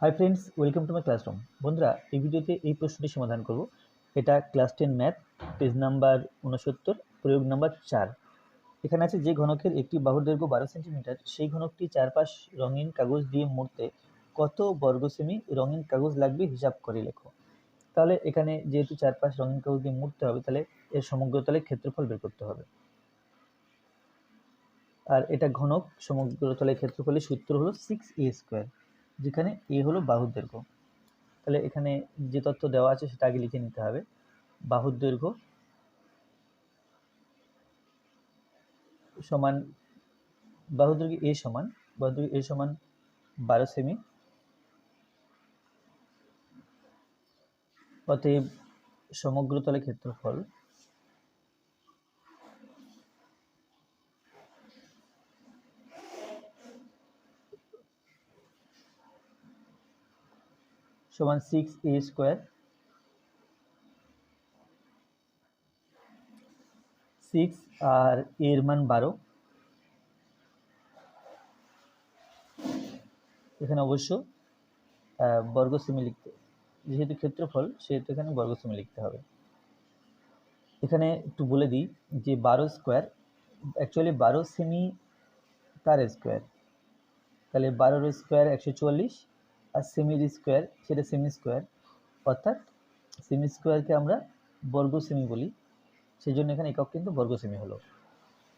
Hi friends welcome to my classroom বন্ধুরা, এই ভিডিওতে এই প্রশ্নটি সমাধান করব। এটা class ten math page number উনসত্তর প্রয়োগ নাম্বার চার। এখানে আছে যে ঘনকের একটি বাহুর দৈর্ঘ্য বারো সেন্টিমিটার সেই ঘনকটি চারপাশ রঙিন কাগজ দিয়ে মুড়তে কত বর্গ সেমি রঙিন কাগজ লাগবে হিসাব করে লেখো। তাহলে এখানে যেহেতু চারপাশ রঙিন কাগজ দিয়ে মুড়তে হবে, তাহলে এর সমগ্রতলের ক্ষেত্রফল বের করতে হবে। আর এটা ঘনক সমগ্রতলের ক্ষেত্রফলের সূত্র হলো সিক্স এ স্কোয়ার যেখানে এ হলো বাহুর দৈর্ঘ্য। তাহলে এখানে যে তথ্য দেওয়া আছে সেটা আগে লিখে নিতে হবে। বাহুর দৈর্ঘ্য সমান, বাহুর দৈর্ঘ্য এ সমান, বাহুর দৈর্ঘ্য এ সমান বারো সেমি। অতএব সমগ্রতলের ক্ষেত্রফল সমান সিক্স এ স্কোয়ার সিক্স আর এর মান বারো। এখানে অবশ্য আহ, বর্গ সেমি লিখতে যেহেতু ক্ষেত্রফল সেহেতু এখানে বর্গ সেমি লিখতে হবে। এখানে একটু বলে দিই যে বারো স্কোয়ার অ্যাকচুয়ালি বারো সেমি তার স্কোয়ার তাহলে বারোর স্কোয়ার একশো চুয়াল্লিশ আর সেমির স্কোয়ার সেটা সেমি স্কোয়ার অর্থাৎ সেমি স্কোয়ারকে আমরা বর্গ সেমি বলি। সেই জন্য এখানে একক কিন্তু বর্গ সেমি হলো।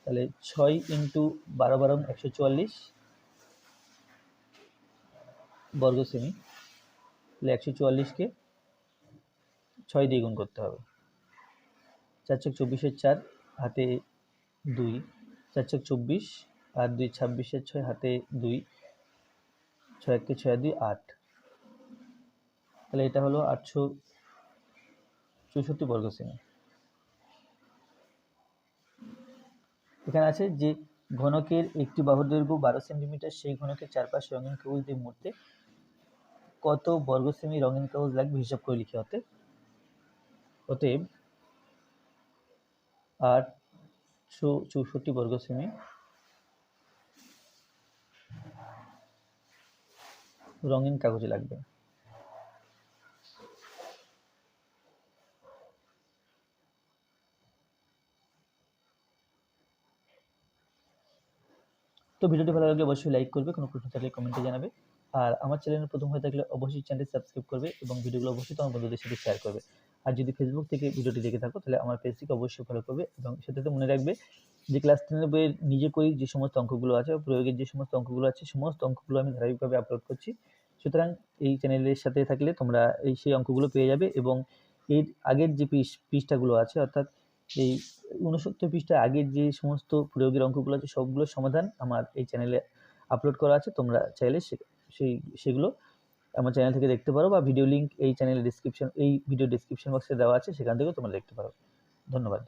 তাহলে ছয় ইন্টু বারো বারো একশো চুয়াল্লিশ বর্গ সেমি তাহলে একশো চুয়াল্লিশকে ছয় দিয়ে গুণ করতে হবে। চার চক চব্বিশের চার, হাতে দুই। চার চক চব্বিশ আর দুই ছাব্বিশের ছয়, হাতে দুই। ছয় ছয় দুই আট। তাহলে এটা হলো আটশো চৌষট্টি বর্গ সেমি এখানে আছে যে ঘনকের একটি বাহুর দৈর্ঘ্য বারো সেন্টিমিটার, সেই ঘনকের চারপাশে রঙিন কাগজ দিয়ে মুড়তে কত বর্গ সেমি রঙিন কাগজ লাগবে হিসাব করে লিখে হতে অতএব আটশো চৌষট্টি বর্গ সেমি রঙিন কাগজ লাগবে। তো ভিডিওটি ভালো লাগলে অবশ্যই লাইক করবে, কোনো প্রশ্ন থাকলে কমেন্টে জানাবে। আর আমার চ্যানেলে প্রথম হয়ে থাকলে অবশ্যই চ্যানেলটি সাবস্ক্রাইব করবে এবং ভিডিওগুলো অবশ্যই তোমার বন্ধুদের সাথে শেয়ার করবে। আর যদি ফেসবুক থেকে ভিডিওটি দেখে থাকো, তাহলে আমার পেজটিকে অবশ্যই ফলো করবে এবং সেটাতে মনে রাখবে যে ক্লাস টেনের বইয়ের নিজে করি যে সমস্ত অঙ্কগুলো আছে প্রয়োগের যে সমস্ত অঙ্কগুলো আছে, সমস্ত অঙ্কগুলো আমি ধারাবাহিকভাবে আপলোড করছি। সুতরাং এই চ্যানেলের সাথে থাকলে তোমরা এই সেই অঙ্কগুলো পেয়ে যাবে এবং এর আগের যে পৃষ পৃষ্ঠাগুলো আছে, অর্থাৎ এই ঊনসত্তর পৃষ্ঠা আগের যে সমস্ত প্রয়োগের অঙ্কগুলো আছে, সবগুলোর সমাধান আমার এই চ্যানেলে আপলোড করা আছে। তোমরা চাইলে সেই, সেগুলো আমার চ্যানেল থেকে দেখতে পারো বা ভিডিও লিঙ্ক এই চ্যানেলের ডিসক্রিপশন এই ভিডিও ডিসক্রিপশন বক্সে দেওয়া আছে, সেখান থেকেও তোমরা দেখতে পারো। ধন্যবাদ।